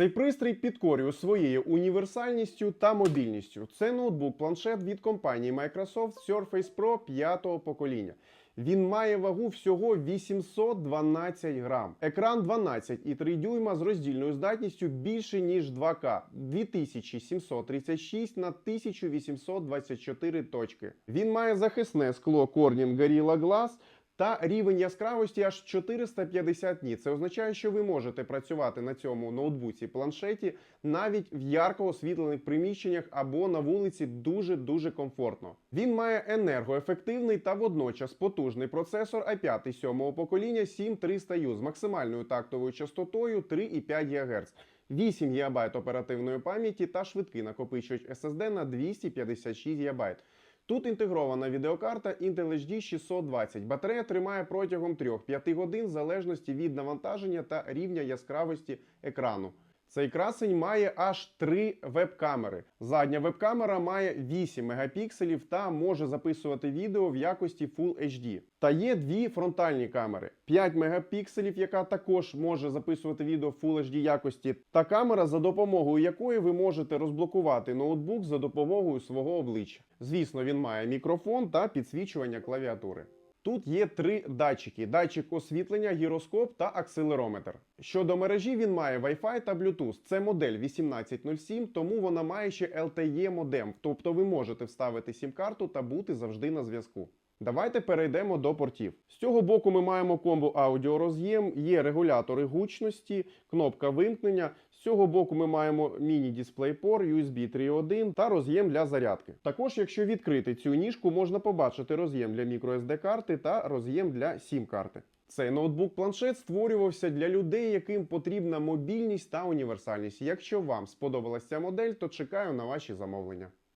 Цей пристрій підкорює своєю універсальністю та мобільністю. Це ноутбук-планшет від компанії Microsoft Surface Pro 5-го покоління. Він має вагу всього 812 грам. Екран 12,3 дюйма з роздільною здатністю більше ніж 2К 2736 на 1824 точки. Він має захисне скло Corning Gorilla Glass та рівень яскравості аж 450 ніт. Це означає, що ви можете працювати на цьому ноутбуці планшеті навіть в ярко освітлених приміщеннях або на вулиці дуже дуже комфортно. Він має енергоефективний та водночас потужний процесор i5 7 покоління 7300U з максимальною тактовою частотою 3,5 ГГц. 8 ГБ оперативної пам'яті та швидкий накопичувач SSD на 256 ГБ. Тут інтегрована відеокарта Intel HD 620. Батарея тримає протягом 3-5 годин в залежності від навантаження та рівня яскравості екрану. Цей красень має аж три веб-камери. Задня веб-камера має 8 мегапікселів та може записувати відео в якості Full HD. Та є дві фронтальні камери: 5 мегапікселів, яка також може записувати відео в Full HD якості, та камера, за допомогою якої ви можете розблокувати ноутбук за допомогою свого обличчя. Звісно, він має мікрофон та підсвічування клавіатури. Тут є три датчики: датчик освітлення, гіроскоп та акселерометр. Щодо мережі, він має Wi-Fi та Bluetooth. Це модель 1807, тому вона має ще LTE модем, тобто ви можете вставити сім-карту та бути завжди на зв'язку. Давайте перейдемо до портів. З цього боку ми маємо комбо аудіороз'єм, є регулятори гучності, кнопка вимкнення. З цього боку ми маємо міні-дисплейпор, USB 3.1 та роз'єм для зарядки. Також, якщо відкрити цю ніжку, можна побачити роз'єм для microSD карти та роз'єм для SIM-карти. Цей ноутбук-планшет створювався для людей, яким потрібна мобільність та універсальність. Якщо вам сподобалася ця модель, то чекаю на ваші замовлення.